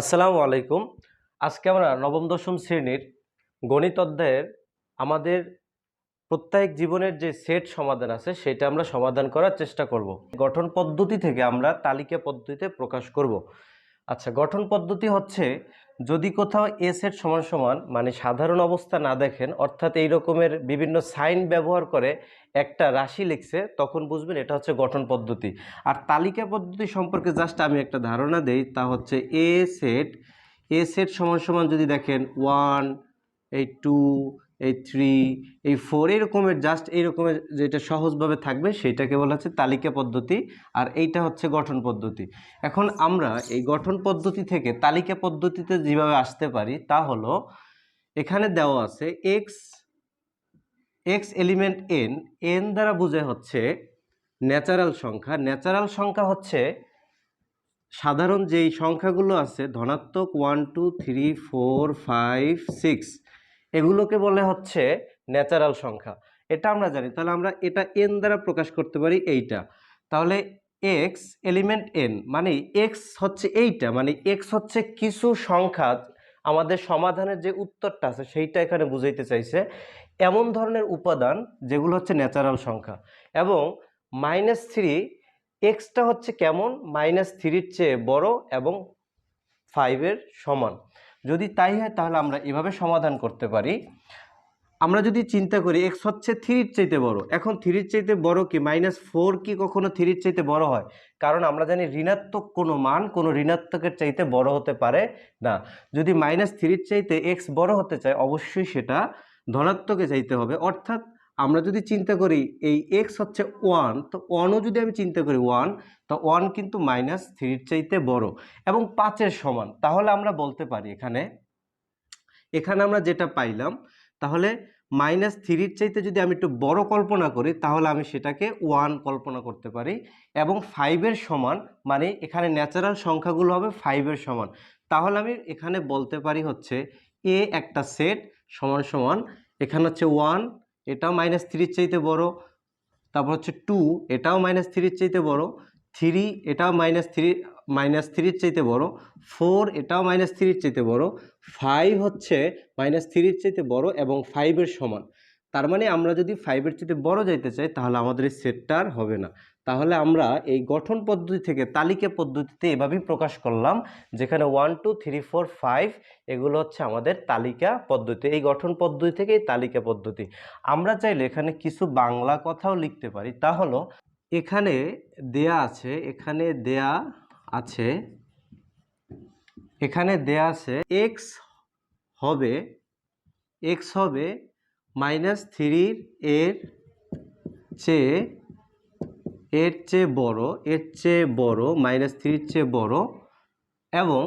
আসসালামু আলাইকুম। আজকে আমরা নবম, দশম শ্রেণির গণিত অধ্যায়ের আমাদের প্রত্যেক জীবনের যে সেট সমাধান আছে, সেটা আমরা সমাধান করার চেষ্টা করব। গঠন পদ্ধতি থেকে আমরা তালিকা পদ্ধতিতে প্রকাশ করব। আচ্ছা গঠন পদ্ধতি হচ্ছে যদি কোথাও এ সেট সমান সমান মানে সাধারণ অবস্থা না দেখেন, অর্থাৎ এই রকমের বিভিন্ন সাইন ব্যবহার করে একটা রাশি লিখছে, তখন বুঝবেন এটা হচ্ছে গঠন পদ্ধতি। আর তালিকা পদ্ধতি সম্পর্কে জাস্ট আমি একটা ধারণা দেই, তা হচ্ছে এ সেট এ সেট সমান সমান যদি দেখেন ওয়ান এই টু এই থ্রি এই ফোর এরকমের জাস্ট এইরকমের যেটা সহজভাবে থাকবে সেইটাকে বলা হচ্ছে তালিকা পদ্ধতি আর এইটা হচ্ছে গঠন পদ্ধতি। এখন আমরা এই গঠন পদ্ধতি থেকে তালিকা পদ্ধতিতে যেভাবে আসতে পারি তা হলো এখানে দেওয়া আছে x x element N N দ্বারা বোঝা হচ্ছে ন্যাচারাল সংখ্যা। ন্যাচারাল সংখ্যা হচ্ছে সাধারণ যেই সংখ্যাগুলো আছে ধনাত্মক one two three four five six এগুলোকে বলে হচ্ছে ন্যাচারাল সংখ্যা। এটা আমরা জানি, তাহলে আমরা এটা এন দ্বারা প্রকাশ করতে পারি এইটা। তাহলে এক্স এলিমেন্ট এন মানে এক্স হচ্ছে এইটা মানে এক্স হচ্ছে কিছু সংখ্যা, আমাদের সমাধানের যে উত্তরটা আছে সেইটা এখানে বুঝাইতে চাইছে। এমন ধরনের উপাদান যেগুলো হচ্ছে ন্যাচারাল সংখ্যা। এবং মাইনাস থ্রি এক্সটা হচ্ছে কেমন? মাইনাস থ্রির চেয়ে বড় এবং ফাইভের সমান। যদি তাই হয়, তাহলে আমরা এভাবে সমাধান করতে পারি। আমরা যদি চিন্তা করি এক্স হচ্ছে থ্রির চাইতে বড়। এখন থ্রির চাইতে বড় কি? মাইনাস ফোর কি কখনো থ্রির চাইতে বড় হয়? কারণ আমরা জানি ঋণাত্মক কোনো মান কোনো ঋণাত্মকের চাইতে বড় হতে পারে না। যদি মাইনাস থ্রির চাইতে এক্স বড় হতে চায়, অবশ্যই সেটা ধনাত্মকে চাইতে হবে। অর্থাৎ আমরা যদি চিন্তা করি এই এক্স হচ্ছে ওয়ান তো ওয়ানও যদি আমি চিন্তা করি ওয়ান তো ওয়ান কিন্তু মাইনাস থ্রির চাইতে বড় এবং পাঁচের সমান। তাহলে আমরা বলতে পারি এখানে এখানে আমরা যেটা পাইলাম, তাহলে মাইনাস থ্রির চাইতে যদি আমি একটু বড় কল্পনা করি, তাহলে আমি সেটাকে ওয়ান কল্পনা করতে পারি এবং ফাইভের সমান মানে এখানে ন্যাচারাল সংখ্যাগুলো হবে ফাইভের সমান। তাহলে আমি এখানে বলতে পারি হচ্ছে এ একটা সেট সমান সমান, এখানে হচ্ছে ওয়ান এটাও মাইনাস থ্রির চাইতে বড়। তারপর হচ্ছে টু এটাও মাইনাস থ্রির চাইতে বড়। থ্রি এটাও মাইনাস থ্রি মাইনাস থ্রির চাইতে বড়। ফোর এটাও মাইনাস থ্রির চাইতে বড়। ফাইভ হচ্ছে মাইনাস থ্রির চাইতে বড় এবং ফাইভের সমান। তার মানে আমরা যদি ফাইভের চাইতে বড় যাইতে চাই, তাহলে আমাদের এই সেটটা আর হবে না। তাহলে আমরা এই গঠন পদ্ধতি থেকে তালিকা পদ্ধতিতে এভাবেই প্রকাশ করলাম, যেখানে one two three four five এগুলো হচ্ছে আমাদের তালিকা পদ্ধতি। এই গঠন পদ্ধতি থেকে এই তালিকা পদ্ধতি। আমরা চাইলে এখানে কিছু বাংলা কথাও লিখতে পারি। তা হলো, এখানে দেয়া আছে, এখানে দেয়া আছে, এখানে দেয়া আছে এক্স হবে এক্স হবে মাইনাস থ্রির এর চেয়ে এর চেয়ে বড়, এর চেয়ে বড়, মাইনাস থ্রির চেয়ে বড়, এবং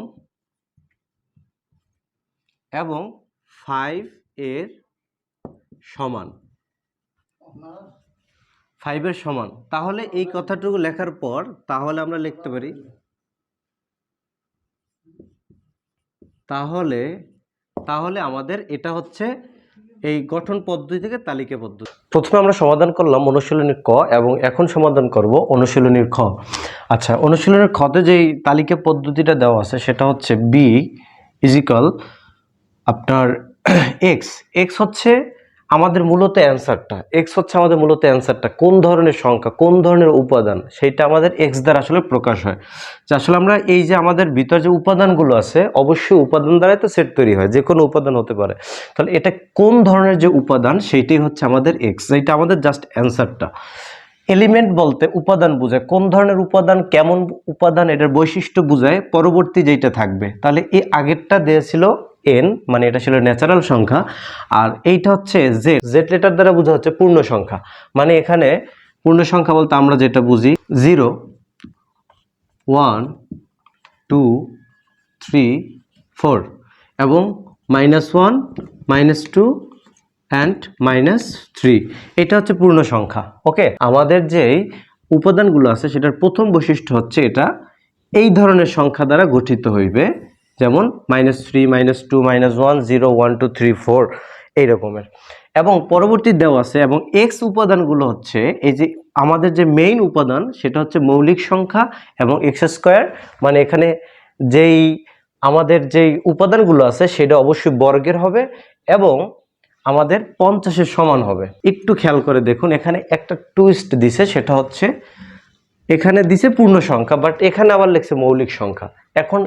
এবং ফাইভ এর সমান। ফাইভের সমান। তাহলে এই কথাটুকু লেখার পর তাহলে আমরা লিখতে পারি। তাহলে তাহলে আমাদের এটা হচ্ছে এই গঠন পদ্ধতি থেকে তালিকা পদ্ধতি। প্রথমে আমরা সমাধান করলাম অনুশীলনীর ক এবং এখন সমাধান করব অনুশীলনীর খ। আচ্ছা অনুশীলনের খতে যেই তালিকা পদ্ধতিটা দেওয়া আছে সেটা হচ্ছে বি ইজিক্যাল আপনার এক্স এক্স হচ্ছে আমাদের মূলত অ্যান্সারটা এক্স হচ্ছে আমাদের মূলত অ্যান্সারটা, কোন ধরনের সংখ্যা, কোন ধরনের উপাদান সেইটা আমাদের এক্স দ্বারা আসলে প্রকাশ হয়। যে আসলে আমরা এই যে আমাদের ভিতর যে উপাদানগুলো আছে, অবশ্যই উপাদান দ্বারাই তো সেট তৈরি হয় যে কোনো উপাদান হতে পারে। তাহলে এটা কোন ধরনের যে উপাদান, সেইটাই হচ্ছে আমাদের এক্স এইটা আমাদের জাস্ট অ্যান্সারটা। এলিমেন্ট বলতে উপাদান বোঝায়, কোন ধরনের উপাদান, কেমন উপাদান, এটার বৈশিষ্ট্য বোঝায়, পরবর্তী যেটা থাকবে। তাহলে এই আগেরটা দেওয়া ছিল এন মানে এটা ছিল ন্যাচারাল সংখ্যা, আর এইটা হচ্ছে জেড জেড লেটার দ্বারা বোঝা হচ্ছে পূর্ণ সংখ্যা। মানে এখানে পূর্ণ সংখ্যা বলতে আমরা যেটা বুঝি zero one two three four এবং minus one minus two and minus three এটা হচ্ছে পূর্ণ সংখ্যা ওকে আমাদের যেই উপাদানগুলো আছে, সেটার প্রথম বৈশিষ্ট্য হচ্ছে এটা এই ধরনের সংখ্যা দ্বারা গঠিত হইবে। যেমন minus three minus two minus one zero one two three four এই রকমের এবং পরবর্তী দেওয়া আছে, এবং এক্স উপাদানগুলো হচ্ছে এই যে আমাদের যে মেইন উপাদান, সেটা হচ্ছে মৌলিক সংখ্যা এবং এক্স স্কোয়ার মানে এখানে যেই আমাদের যেই উপাদানগুলো আছে, সেটা অবশ্যই বর্গের হবে এবং আমাদের পঞ্চাশের সমান হবে। একটু খেয়াল করে দেখুন, এখানে একটা টুইস্ট দিছে, সেটা হচ্ছে এখানে দিছে পূর্ণ সংখ্যা বাট এখানে আবার লিখছে মৌলিক সংখ্যা। এখন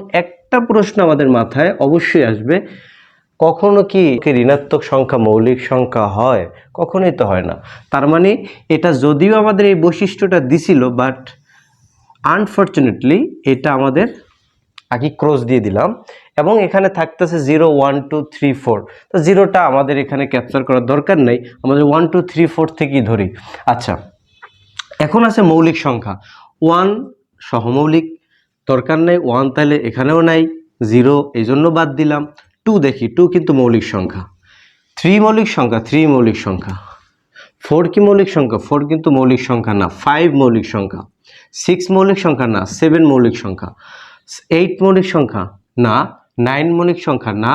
একটা প্রশ্ন আমাদের মাথায় অবশ্যই আসবে। কখনো কি ঋণাত্মক সংখ্যা, মৌলিক সংখ্যা হয়? কখনোই তো হয় না। তার মানে এটা যদিও আমাদের এই বৈশিষ্ট্যটা দিছিল বাট আনফর্চুনেটলি এটা আমাদের আগে ক্রস দিয়ে দিলাম এবং এখানে থাকতেছে zero one two three four তো জিরোটা আমাদের এখানে ক্যাপচার করার দরকার নেই। আমাদের ওয়ান টু থ্রি ফোর থেকেই ধরি। আচ্ছা এখন আছে মৌলিক সংখ্যা। ওয়ান সহমৌলিক দরকার নেই ওয়ান তাহলে এখানেও নাই জিরো এই জন্য বাদ দিলাম। টু দেখি টু কিন্তু মৌলিক সংখ্যা। থ্রি মৌলিক সংখ্যা থ্রি মৌলিক সংখ্যা। ফোর কি মৌলিক সংখ্যা? ফোর কিন্তু মৌলিক সংখ্যা না। ফাইভ মৌলিক সংখ্যা। সিক্স মৌলিক সংখ্যা না। সেভেন মৌলিক সংখ্যা। এইট মৌলিক সংখ্যা না। নাইন মৌলিক সংখ্যা না।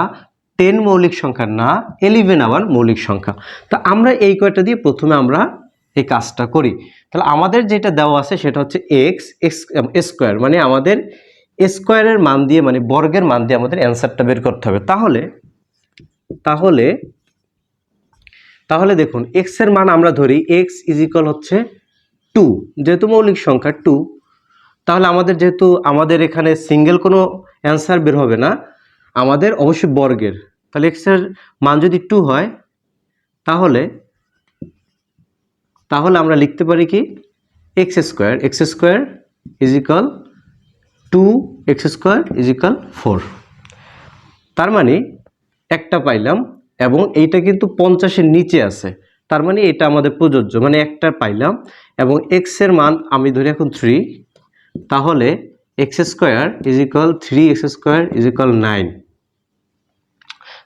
টেন মৌলিক সংখ্যা না। এলিভেন আবার মৌলিক সংখ্যা। তা আমরা এই কয়টা দিয়ে প্রথমে আমরা এই কাজটা করি। তাহলে আমাদের যেটা দেওয়া আছে সেটা হচ্ছে এক্স এক্স স্কোয়ার মানে আমাদের স্কোয়ারের মান দিয়ে মানে বর্গের মান দিয়ে আমাদের অ্যান্সারটা বের করতে হবে। তাহলে তাহলে তাহলে দেখুন এক্সের মান আমরা ধরি এক্স ইজিক্যাল হচ্ছে টু যেহেতু মৌলিক সংখ্যা টু তাহলে আমাদের যেহেতু আমাদের এখানে সিঙ্গেল কোনো অ্যান্সার বের হবে না, আমাদের অবশ্যই বর্গের। তাহলে এক্সের মান যদি টু হয়, তাহলে তাহলে আমরা লিখতে পারি কি? X square x square is equal two x square is equal four তার মানে একটা পাইলাম এবং এইটা কিন্তু পঞ্চাশের নিচে আছে। তার মানে এটা আমাদের প্রযোজ্য। মানে একটা পাইলাম এবং এক্সের মান আমি ধরি এখন থ্রি তাহলে x square is three x square is nine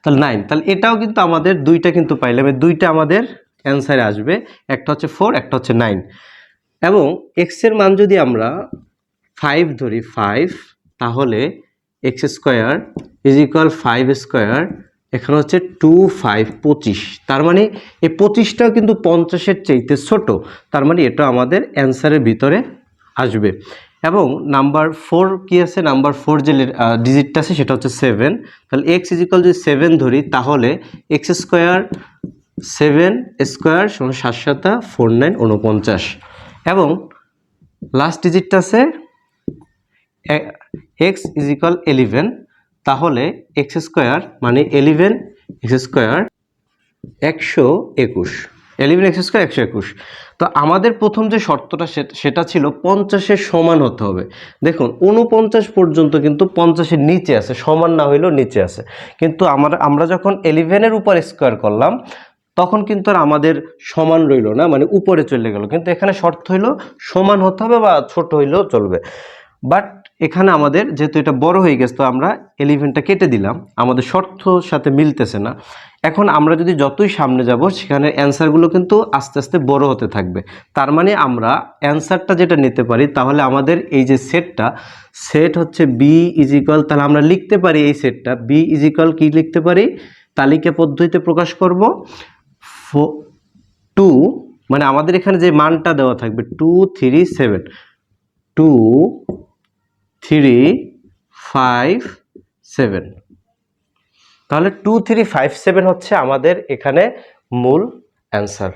তাহলে নাইন তাহলে এটাও কিন্তু আমাদের দুইটা কিন্তু পাইলাম। দুইটা আমাদের অ্যান্সারে আসবে, একটা হচ্ছে ফোর, একটা হচ্ছে নাইন। এবং এক্সের মান যদি আমরা ফাইভ ধরি ফাইভ তাহলে x square is equal five square এখানে হচ্ছে টু ফাইভ পঁচিশ। তার মানে এই পঁচিশটাও কিন্তু পঞ্চাশের চাইতে ছোট, তার মানে এটা আমাদের অ্যান্সারের ভিতরে আসবে। এবং নাম্বার ফোর কী আছে? নাম্বার ফোর যে ডিজিটটা আছে, সেটা হচ্ছে সেভেন তাহলে এক্স ইজিক্যাল যদি সেভেন ধরি, তাহলে এক্স স্কোয়ার সেভেন স্কোয়ার সমান সাত সাতা, ফোর নাইন উনপঞ্চাশ এবং লাস্ট ডিজিটটা আছে এক্স ইজ ইকাল এলিভেন তাহলে এক্স স্কোয়ার মানে এলিভেন এক্স স্কোয়ার একশো একুশ। এলিভেন এক্স স্কোয়ার একশো একুশ। তো আমাদের প্রথম যে শর্তটা সেটা ছিল পঞ্চাশের সমান হতে হবে। দেখুন উনপঞ্চাশ পর্যন্ত কিন্তু পঞ্চাশের নিচে আছে, সমান না হইলেও নিচে আছে। কিন্তু আমরা আমরা যখন এলিভেনের উপর স্কোয়ার করলাম তখন কিন্তু আর আমাদের সমান রইল না মানে উপরে চলে গেল। কিন্তু এখানে শর্ত হইল সমান হতে হবে বা ছোট হইলেও চলবে। বাট এখানে আমাদের যেহেতু এটা বড় হয়ে গেছে, তো আমরা এলিভেনটা কেটে দিলাম। আমাদের শর্তর সাথে মিলতেছে না। এখন আমরা যদি যতই সামনে যাব, সেখানে অ্যান্সারগুলো কিন্তু আস্তে আস্তে বড় হতে থাকবে। তার মানে আমরা অ্যান্সারটা যেটা নিতে পারি, তাহলে আমাদের এই যে সেটটা সেট হচ্ছে বি ইজিক্যাল তাহলে আমরা লিখতে পারি এই সেটটা বি ইজিক্যাল কি লিখতে পারি? তালিকা পদ্ধতিতে প্রকাশ করব। টু মানে আমাদের এখানে যে মানটা দেওয়া থাকবে two three seven two three five seven তাহলে টু থ্রি ফাইভ সেভেন হচ্ছে আমাদের এখানে মূল অ্যান্সার